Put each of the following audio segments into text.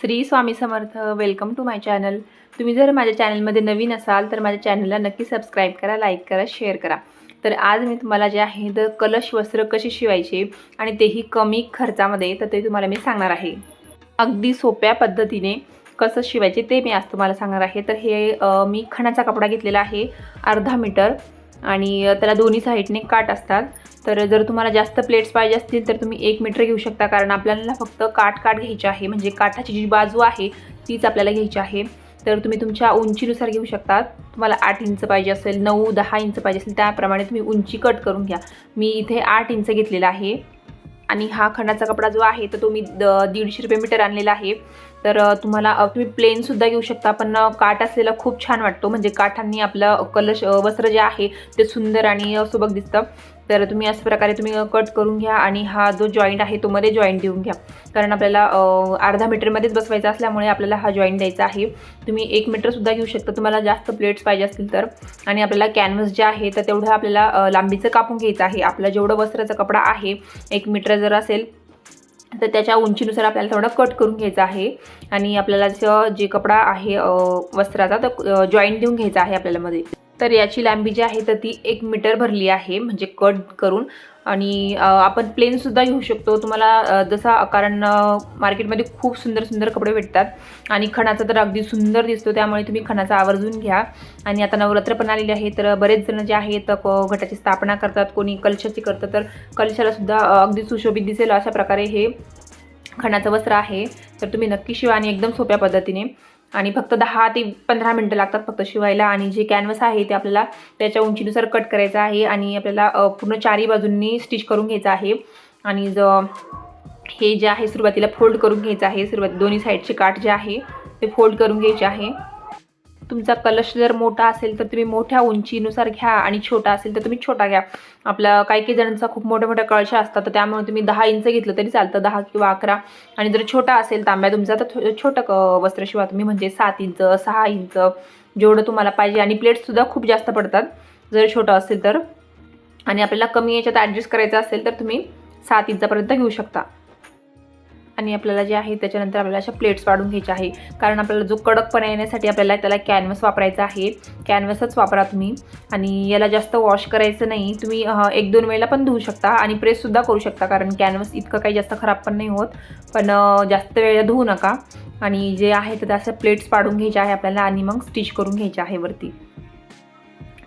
Shri Swami Samarth. Welcome to my channel तुम्ही जर माझ्या चॅनलमध्ये नवीन असाल तर माझ्या चॅनलला नक्की सबस्क्राईब करा लाईक करा शेअर करा. तर आज मी तुम्हाला जे आहे तर कलश वस्त्र कशी शिवायचे आणि तेही कमी खर्चामध्ये तर ते तुम्हाला मी सांगणार आहे. अगदी सोप्या पद्धतीने कसं शिवायचे ते मी आज तुम्हाला सांगणार आहे. तर हे मी खणाचा कपडा घेतलेला आहे अर्धा मीटर. आणि त्याला दोन्ही साईडने काट असतात. तर जर तुम्हाला जास्त प्लेट्स पाहिजे असतील तर तुम्ही एक मीटर घेऊ शकता कारण आपल्याला फक्त काठ काठ घ्यायची आहे. म्हणजे काठाची जी बाजू आहे तीच आपल्याला घ्यायची आहे. तर तुम्ही तुमच्या उंचीनुसार घेऊ शकता. तुम्हाला आठ इंच पाहिजे असेल नऊ दहा इंच पाहिजे असेल त्याप्रमाणे तुम्ही उंची कट करून घ्या. मी इथे आठ इंच घेतलेला आहे. आणि हा खणाचा कपडा जो आहे तर तो मी द दीडशे रुपये मीटर आणलेला आहे. तर तुम्हाला तुम्ही प्लेनसुद्धा घेऊ शकता पण काठ असलेला खूप छान वाटतो. म्हणजे काठांनी आपलं कलश वस्त्र जे आहे ते सुंदर आणि सुबक दिसतं. तर तुम्ही अशा प्रकारे तुम्ही कट करून घ्या आणि हा जो जॉईंट आहे तो मध्ये जॉईंट देऊन घ्या. कारण आपल्याला अर्धा मीटरमध्येच बसवायचा असल्यामुळे आपल्याला हा जॉईंट द्यायचा आहे. तुम्ही एक मीटरसुद्धा घेऊ शकता. तुम्हाला जास्त प्लेट्स पाहिजे असतील तर. आणि आपल्याला कॅनव्हस जे आहे तर तेवढं आपल्याला लांबीचं कापून घ्यायचं आहे. आपलं जेवढं वस्त्राचा कपडा आहे एक मीटर जर असेल तर त्याच्या उंचीनुसार आपल्याला थोडं कट करून घ्यायचं आहे. आणि आपल्याला जसं जे कपडा आहे वस्त्राचा तर जॉईंट देऊन घ्यायचा आहे आपल्याला मध्ये. तर याची लांबी जी आहे तर ती एक मीटर भरली आहे म्हणजे कट करून. आणि आपण प्लेनसुद्धा घेऊ शकतो. तुम्हाला जसा कारण मार्केटमध्ये खूप सुंदर सुंदर कपडे भेटतात. आणि खणाचा तर अगदी सुंदर दिसतो. त्यामुळे तुम्ही खणाचा आवर्जून घ्या. आणि आता नवरात्र पण आलेले आहे तर बरेच जण जे आहेत क- घटाची स्थापना करतात. कोणी कलशाची करतं तर कल्चरलासुद्धा अगदी सुशोभित दिसेल. अशा प्रकारे हे खणाचं वस्त्र आहे. तर तुम्ही नक्की शिवा आणि एकदम सोप्या पद्धतीने. आणि फक्त दहा ते पंधरा मिनटं लागतात फक्त शिवायला. आणि जे कॅनव्हस आहे ते आपल्याला त्याच्या उंचीनुसार कट करायचं आहे आणि आपल्याला पूर्ण चारही बाजूंनी स्टिच करून घ्यायचं आहे. आणि ज हे जे आहे सुरुवातीला फोल्ड करून घ्यायचं आहे. सुरुवात दोन्ही साईडचे काठ जे आहे ते फोल्ड करून घ्यायचे आहे. तुमचा कलश जर मोठा असेल तर तुम्ही मोठ्या उंचीनुसार घ्या आणि छोटा असेल तर तुम्ही छोटा घ्या. आपला काही काही जणांचा खूप मोठ्या मोठ्या कळशा असतात तर त्यामुळे तुम्ही दहा इंच घेतलं तरी चालतं दहा किंवा अकरा. आणि जर छोटा असेल तांब्या तुमचा तर थो- छोटं क वस्त्र शिवा तुम्ही म्हणजे सात इंच सहा इंच जेवढं तुम्हाला पाहिजे. आणि प्लेट्ससुद्धा खूप जास्त पडतात जर छोटं असेल तर. आणि आपल्याला कमी याच्यात ॲडजस्ट करायचं असेल तर तुम्ही सात इंचापर्यंत घेऊ शकता. आणि आपल्याला जे आहे त्याच्यानंतर आपल्याला अशा प्लेट्स वाढून घ्यायच्या आहे. कारण आपल्याला जो कडकपणा येण्यासाठी आपल्याला त्याला कॅनव्हस वापरायचा आहे. कॅनव्हसच वापरा तुम्ही. आणि याला जास्त वॉश करायचं नाही. तुम्ही एक दोन वेळेला पण धुवू शकता आणि प्रेससुद्धा करू शकता. कारण कॅनव्हस इतकं काही जास्त खराब पण नाही होत. पण जास्त वेळेला धुवू नका. आणि जे आहे तर असं प्लेट्स पाडून घ्यायच्या आहे आपल्याला आणि मग स्टिच करून घ्यायचे आहे वरती.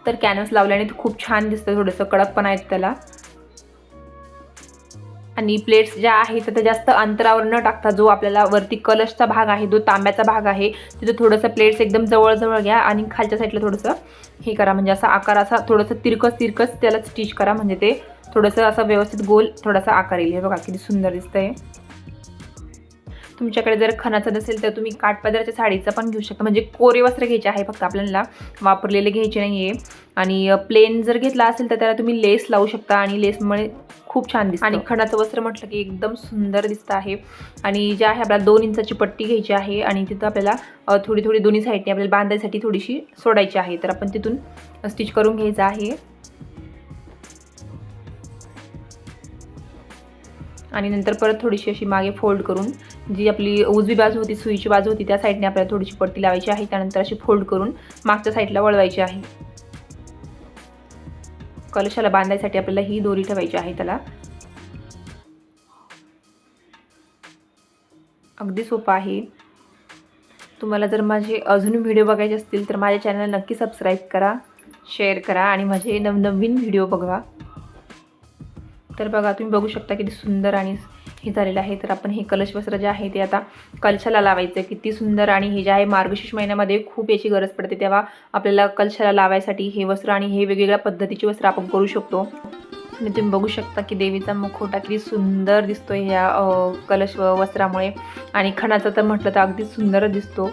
तर कॅनव्हस लावल्याने खूप छान दिसतं. थोडंसं कडकपणा येतं त्याला. आणि प्लेट्स ज्या आहेत तर त्या जास्त अंतरावर न टाकता जो आपल्याला वरती कलशचा भाग आहे जो तांब्याचा भाग आहे तिथं थोडंसं प्लेट्स एकदम जवळजवळ घ्या आणि खालच्या साईडला थोडंसं हे करा. म्हणजे असा आकार असा थोडंसं तिरकस तिरकस त्याला स्टिच करा. म्हणजे ते थोडंसं असं व्यवस्थित गोल थोडासा आकार येईल. हे बघा किती सुंदर दिसतंय. तुमच्याकडे जर खणाचं नसेल तर तुम्ही काठपदराच्या साडीचं पण घेऊ शकता. म्हणजे कोरे वस्त्र घ्यायचे आहे फक्त आपल्याला. वापरलेले घ्यायचे नाही आहे आणि प्लेन जर घेतला असेल तर त्याला तुम्ही लेस लावू शकता. आणि लेसमुळे खूप छान दिसतं. आणि खणाचं वस्त्र म्हटलं की एकदम सुंदर दिसतं आहे. आणि जे आहे आपल्याला दोन इंचाची पट्टी घ्यायची आहे आणि तिथं आपल्याला थोडी थोडी दोन्ही साईडने आपल्याला बांधायसाठी थोडीशी सोडायची आहे. तर आपण तिथून स्टिच करून घ्यायचं आहे. आणि नंतर परत थोडीशी अशी मागे फोल्ड करून जी आपली उजवी बाजू होती सुईची बाजू होती त्या साईडने आपल्याला थोडीशी पट्टी लावायची आहे. त्यानंतर अशी फोल्ड करून मागच्या साईडला वळवायची आहे. कलशाला बांधायसाठी आपल्याला ही दोरी ठेवायची आहे त्याला. अगदी सोपं आहे. तुम्हाला जर माझे अजून व्हिडिओ बघायचे असतील तर माझ्या चॅनल नक्की सबस्क्राईब करा शेअर करा आणि माझे नवनवीन व्हिडिओ बघा. तर बघा तुम्ही बघू शकता किती सुंदर आणि हे झालेलं आहे. तर आपण हे कलश वस्त्र जे आहे ते आता कलशाला लावायचं किती सुंदर आणि हे जे आहे मार्गशीर्ष महिन्यामध्ये खूप याची गरज पडते. तेव्हा आपल्याला कलशाला लावायसाठी हे वस्त्र आणि हे वेगवेगळ्या पद्धतीचे वस्त्र आपण करू शकतो. आणि तुम्ही बघू शकता की देवीचा मुखवटा किती सुंदर दिसतो ह्या कलश वस्त्रामुळे. आणि खणाचा तर म्हटलं तर अगदी सुंदरच दिसतो.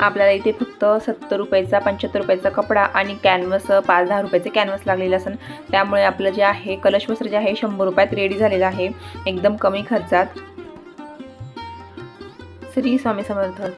आपल्याला इथे फक्त सत्तर रुपयाचा पंच्याहत्तर रुपयाचा कपडा आणि कॅनव्हस पाच दहा रुपयाचे कॅनव्हस लागलेलं असेल त्यामुळे आपलं जे आहे कलश वस्त्र जे आहे शंभर रुपयात रेडी झालेलं आहे. एकदम कमी खर्चात. श्री स्वामी समर्थ.